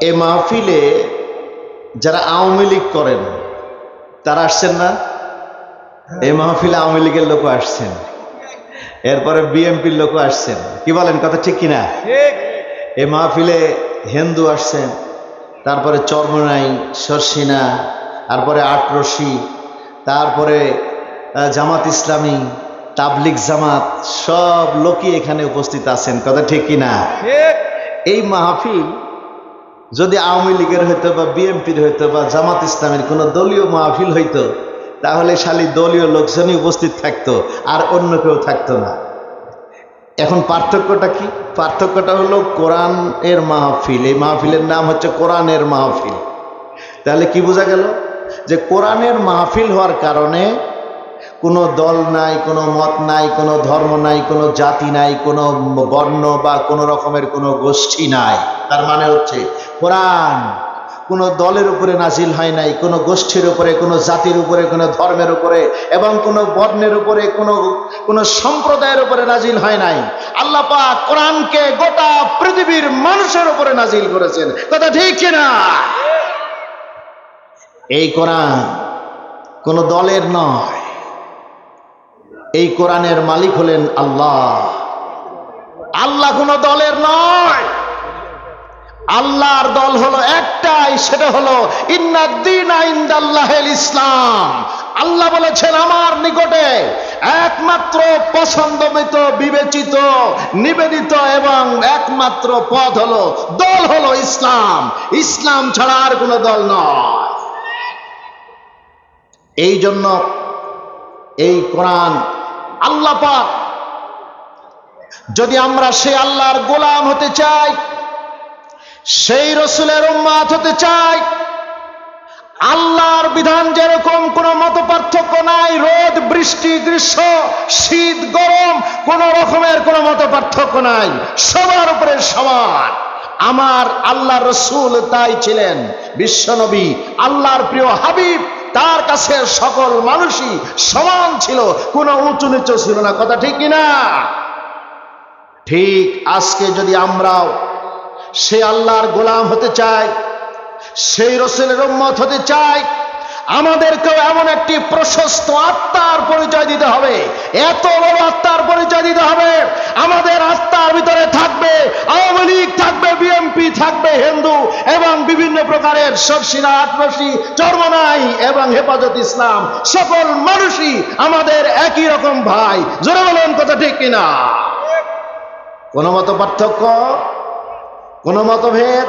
এ মাহফিলে যারা আওয়ামী লীগ করেন তারা আসছেন না? এই মাহফিলে আওয়ামী লীগের লোক আসছেন। এরপরে বিএমপির লোক আসছেন। কি বলেন কথা ঠিক কিনা? এ মাহফিলে হিন্দু আসছেন তারপরে চর্মনাই শর্ষিনা তারপরে আটরশি তারপরে জামাত ইসলামী তাবলিক জামাত সব লোকই এখানে উপস্থিত আছেন। কথা ঠিক কিনা? এই মাহফিল যদি আওয়ামী লীগের হইতো বা বিএনপির হইতো বা জামাত ইসলামের কোনো দলীয় মাহফিল হইতো, তাহলে শালি দলীয় লোকজনই উপস্থিত থাকতো আর অন্য কেউ থাকতো না। এখন পার্থক্যটা কি? পার্থক্যটা হলো কোরআন এর মাহফিল। এই মাহফিলের নাম হচ্ছে কোরআনের মাহফিল। তাহলে কি বোঝা গেল? যে কোরআনের মাহফিল হওয়ার কারণে কোনো দল নাই, কোনো মত নাই, কোনো ধর্ম নাই, কোনো জাতি নাই, কোনো বর্ণ বা কোনো রকমের কোনো গোষ্ঠী নাই। তার মানে হচ্ছে কোরআন কোনো দলের উপরে নাজিল হয় নাই, কোনো গোষ্ঠীর উপরে, কোনো জাতির উপরে, কোনো ধর্মের উপরে, এবং কোনো বর্ণের উপরে, কোনো কোনো সম্প্রদায়ের উপরে নাজিল হয় নাই। আল্লাহ কোরআনকে গোটা পৃথিবীর মানুষের উপরে নাজিল করেছেন। কথা ঠিক কিনা এই কোরআন কোনো দলের নয়। এই কোরআনের মালিক হলেন আল্লাহ। আল্লাহ কোনো দলের নয়। আল্লাহর দল হলো একটাই, সেটা হলো ইসলাম। আল্লাহ বলেছেন, আমার নিকটে একমাত্র পছন্দমিত, বিবেচিত, নিবেদিত এবং একমাত্র পথ হলো, দল হলো ইসলাম। ইসলাম ছাড়া আর কোনো দল নয়। এই জন্য এই কোরআন আল্লাহ যদি আমরা সে আল্লাহর গোলাম হতে চাই সেই রসুলের উম্মাত হতে চাই। আল্লাহর বিধান যেরকম, কোনো মত পার্থক্য নাই। রোদ, বৃষ্টি, গ্রীষ্ম, শীত, গরম, কোন রকমের কোনো মত পার্থক্য নাই। সবার উপরে সমান। আমার আল্লাহ রসুল তাই ছিলেন বিশ্বনবী। আল্লাহর প্রিয় হাবিব, তার কাছে সকল মানুষই সমান ছিল। কোনো উঁচু নিচু ছিল না। কথা ঠিক কিনা? ঠিক আজকে যদি আমরাও সে আল্লাহর গোলাম হতে চাই সেই রসুলের উম্মত হতে চাই আমাদেরকেও এমন একটি প্রশস্ত আত্মার পরিচয় দিতে হবে। এত বড় আত্মার পরিচয় দিতে হবে। আমাদের আত্মার ভিতরে থাকবে, আওয়ামী লীগ থাকবে, বিএনপি থাকবে, হিন্দু এবং বিভিন্ন প্রকারের সরসিনা আটরসি চর্মনাই এবং হেফাজত ইসলাম। সকল মানুষই আমাদের একই রকম ভাই। জোরে বলেন, কথা ঠিক কিনা? কোনো মত পার্থক্য কোনো মতভেদ?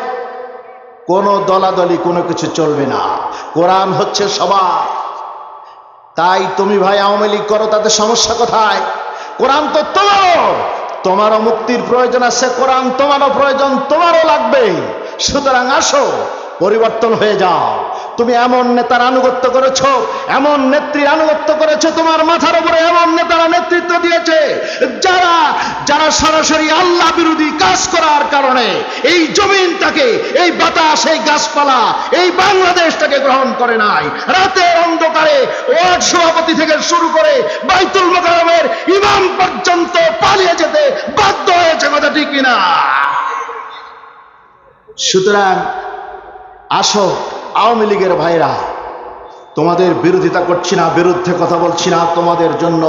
কোন দলাদলি, কোনো কিছু চলবে না। কোরআন হচ্ছে সবার। তাই তুমি ভাই আওয়ামী লীগ করো তাদের সমস্যা কোথায়? কোরআন তো তোমার তোমারও মুক্তির প্রয়োজন আছে, কোরআন তোমারও প্রয়োজন, তোমারও লাগবে। সুতরাং আসো, পরিবর্তন হয়ে যাও। তুমি এমন নেতার আনুগত্য করেছ, এমন নেত্রীর আনুগত্য করেছ, তোমার মাথার উপরে এমন নেতারা নেতৃত্ব দিয়েছে, যারা যারা সরাসরি আল্লাহ বিরোধী কাজ করার কারণে এই জমিনটাকে, এই বাতাস, এই গাছপালা, এই বাংলাদেশটাকে গ্রহণ করে নাই। রাতে অন্ধকারে ওয়ার্ড সভাপতি থেকে শুরু করে বাইতুল মোকারমের ইমাম পর্যন্ত পালিয়ে যেতে বাধ্য হয়েছে, কথা ঠিক কিনা? সুতরাং আসো আওয়ামী লীগের ভাইরা তোমাদের বিরোধিতা করছি না, বিরুদ্ধে কথা বলছি না, তোমাদের জন্য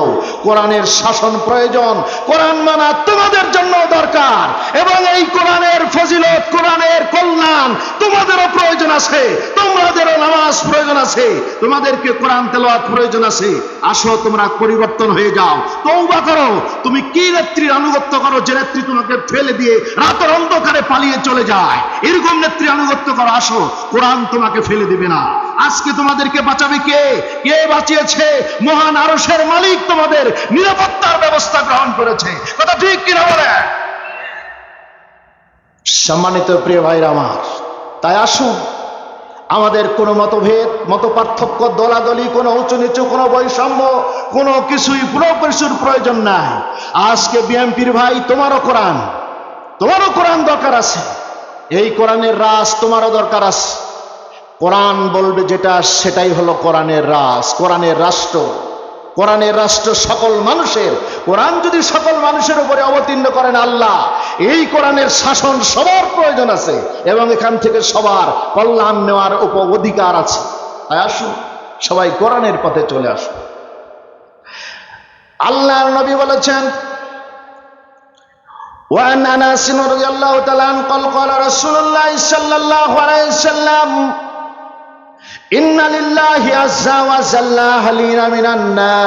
কোরআনের শাসন প্রয়োজন, কোরআন মানা তোমাদের জন্য দরকার। এবং এই কোরআনের ফজিলত, কোরআনের কল্যাণ তোমাদেরও প্রয়োজন আছে, তোমাদেরও নামাজ প্রয়োজন আছে, তোমাদেরকে কোরআন তেলাওয়াত প্রয়োজন আছে। আসো, তোমরা পরিবর্তন হয়ে যাও। তৌবা করো, তুমি কি নেত্রীর আনুগত্য করো? যে নেত্রী তোমাকে ফেলে দিয়ে রাতের অন্ধকারে পালিয়ে চলে যায়, এরকম নেত্রী আনুগত্য করো। আসো, কোরআন তোমাকে ফেলে দিবে না। আজকে তোমাদেরকে বাঁচাবে কে? কে বাঁচিয়েছে? মহান আরসের মালিক তোমাদের নিরাপত্তার ব্যবস্থা গ্রহণ করেছে। কথা ঠিক কিনা বলে? সম্মানিত প্রিয় ভাইরা আমার, তাই আসুন, আমাদের কোনো মতভেদ মত পার্থক্য দলাদলি, কোনো উঁচু নিচু কোনো বৈষম্য, কোনো কিছুই কিছুর প্রয়োজন নাই। আজকে বিএমপির ভাই, তোমারও কোরআন তোমারও কোরআন দরকার আছে। এই কোরআনের রাস তোমারও দরকার আছে। কোরআন বলবে যেটা সেটাই হলো কোরআনের রাস কোরআনের রাষ্ট্র কোরআনের রাষ্ট্র সকল মানুষের কোরআন যদি সকল মানুষের উপরে অবতীর্ণ করেন আল্লাহ এই কোরআনের শাসন সবার প্রয়োজন আছে এবং এখান থেকে সবার কল্যাণ নেওয়ার উপ অধিকার আছে তাই আসুন সবাই কোরআনের পথে চলে আসুন আল্লাহর নবী বলেছেন وعن انس رضي الله تعالى عنه قال قال رسول الله صلى الله عليه وسلم ইন্নালিল্লাহি আজ্জা ওয়া জাল্লা হালিনা মিনান নাস।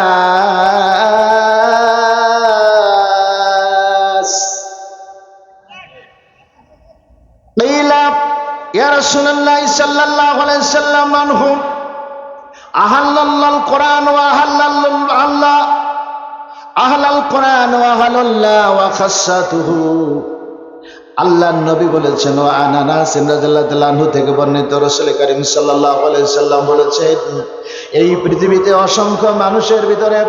লাইলা, ইয়া রাসূলুল্লাহ সাল্লাল্লাহু আলাইহি সাল্লাম মানহু আহাল্লাল কোরআন আল্লাহ আহলাল কোরআন ওয়া আহাল্লাহ ওয়া আল্লাহর নবী বলেছেন, ও আনানাস রাদিয়াল্লাহু থেকে বর্ণিত রাসূল করিম সাল্লাম বলেছেন, এই পৃথিবীতে অসংখ্য মানুষের ভিতরে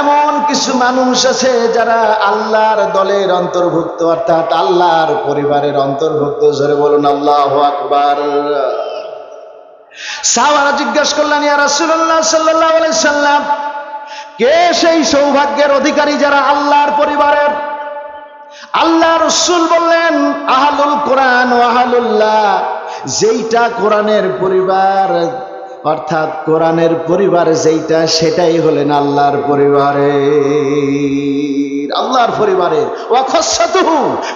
এমন কিছু মানুষ আছে যারা আল্লাহর দলের অন্তর্ভুক্ত, অর্থাৎ আল্লাহর পরিবারের অন্তর্ভুক্ত। জোরে বলুন, আল্লাহু আকবার। সাহাবারা জিজ্ঞাসা করলেন, ইয়া রাসূলুল্লাহ সাল্লাল্লাহু সাল্লাম, কে সেই সৌভাগ্যের অধিকারী যারা আল্লাহর পরিবারের? আল্লাহ রসুল বললেন আহালুল কোরআন ও আহালুল্লাহ, যেইটা কোরআনের পরিবার, অর্থাৎ কোরআনের পরিবার যেইটা, সেটাই হলেন আল্লাহর পরিবারে আল্লাহর পরিবারে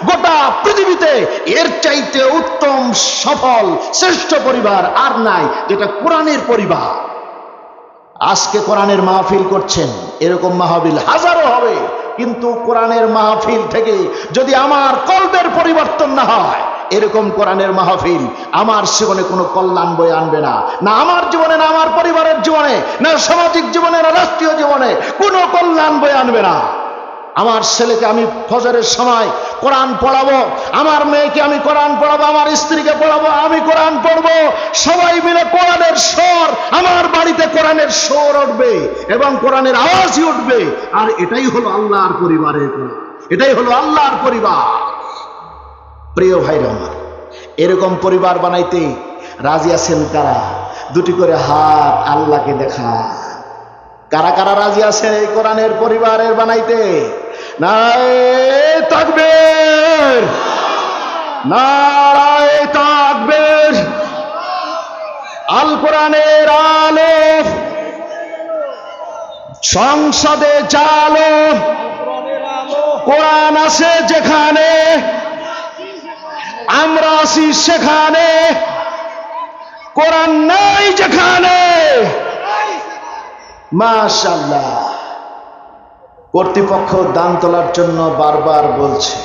গোটা পৃথিবীতে এর চাইতে উত্তম, সফল, শ্রেষ্ঠ পরিবার আর নাই, যেটা কোরআনের পরিবার। আজকে কোরআনের মাহফিল করছেন, এরকম মাহফিল হাজারো হবে। কিন্তু কোরআনের মাহফিল থেকে যদি আমার কল্পের পরিবর্তন না হয়, এরকম কোরআনের মাহফিল আমার জীবনে কোনো কল্যাণ বয়ে আনবে না। না আমার জীবনে, না আমার পরিবারের জীবনে, না সামাজিক জীবনে, না রাষ্ট্রীয় জীবনে কোনো কল্যাণ বয়ে আনবে না। আমার ছেলেকে আমি ফজরের সময় কোরআন পড়াবো, আমার মেয়েকে আমি কোরআন পড়াবো, আমার স্ত্রীকে পড়াবো, আমি কোরআন পড়ব। সবাই মিলে কোরআনের স্বর, আমার বাড়িতে কোরআনের স্বর উঠবে এবং কোরআনের আওয়াজই উঠবে। আর এটাই হলো আল্লাহর পরিবারের এটাই হলো আল্লাহর পরিবার। প্রিয় ভাইরা আমার, এরকম পরিবার বানাইতে রাজি আছেন কারা? দুটি করে হাত আল্লাহকে দেখা কারা কারা রাজি আছেন এই কোরআনের পরিবারের বানাইতে? নাই তাকবীর। নারায় তাকবীর। আল কোরআনের আলো। সংসদে চালো কোরআন আছে যেখানে। আমরা আছি সেখানে। কোরআন নাই যেখানে। মাশাল্লাহ কর্তৃপক্ষ দান তোলার জন্য বারবার বলছে।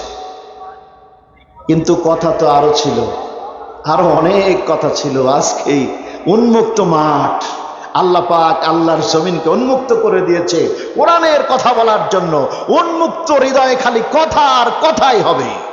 কিন্তু কথা তো আরও ছিল। আরও অনেক কথা ছিল। আজকে উন্মুক্ত মাঠ। আল্লাহ পাক আল্লাহর জমিনকে উন্মুক্ত করে দিয়েছে। কোরআনের কথা বলার জন্য উন্মুক্ত হৃদয়ে খালি কথা আর কথাই হবে।